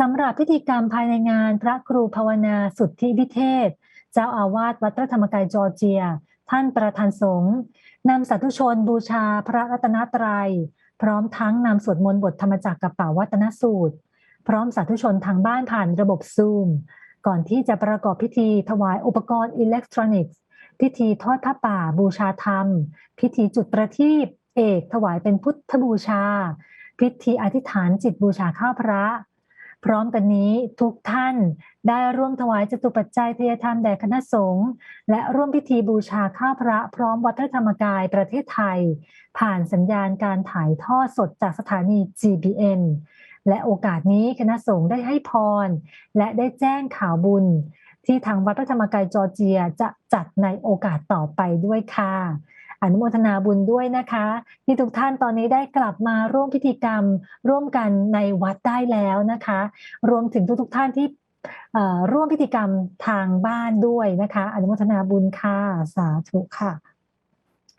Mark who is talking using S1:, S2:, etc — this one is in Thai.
S1: สำหรับพิธีกรรมภายในงานพระครูภาวนาสุทธิวิเทศ เจ้าอาวาสวัดพระธรรมกายจอร์เจีย ท่านประธานสงฆ์นำสาธุชนบูชาพระรัตนตรัย พร้อมทั้งนำสวดมนต์บทธรรมจักรกับป่าวัตนสูตร พร้อมสาธุชนทางบ้านผ่านระบบซูม ก่อนที่จะประกอบพิธีถวายอุปกรณ์อิเล็กทรอนิกส์ พิธีทอดผ้าป่าบูชาธรรม พิธีจุดประทีปเอกถวายเป็นพุทธบูชา พิธีอธิษฐานจิตบูชาข้าวพระ พร้อมกันนี้ทุกท่านได้ร่วมถวายจตุปัจจัยเทยธรรมแด่คณะสงฆ์และร่วมพิธีบูชาข้าพระพร้อมวัดพระธรรมกายประเทศไทย ผ่านสัญญาณการถ่ายทอดสดจากสถานี GBN และโอกาสนี้คณะสงฆ์ได้ให้พร และได้แจ้งข่าวบุญ ที่ทางวัดพระธรรมกายจอร์เจียจะจัดในโอกาสต่อไปด้วยค่ะ อนุโมทนาบุญด้วยนะคะ ที่ทุกท่านตอนนี้ได้กลับมาร่วมพิธีกรรมร่วมกันในวัดได้แล้วนะคะ รวมถึงทุกๆท่านที่ร่วมพิธีกรรมทางบ้านด้วยนะคะ อนุโมทนาบุญค่ะ สาธุค่ะ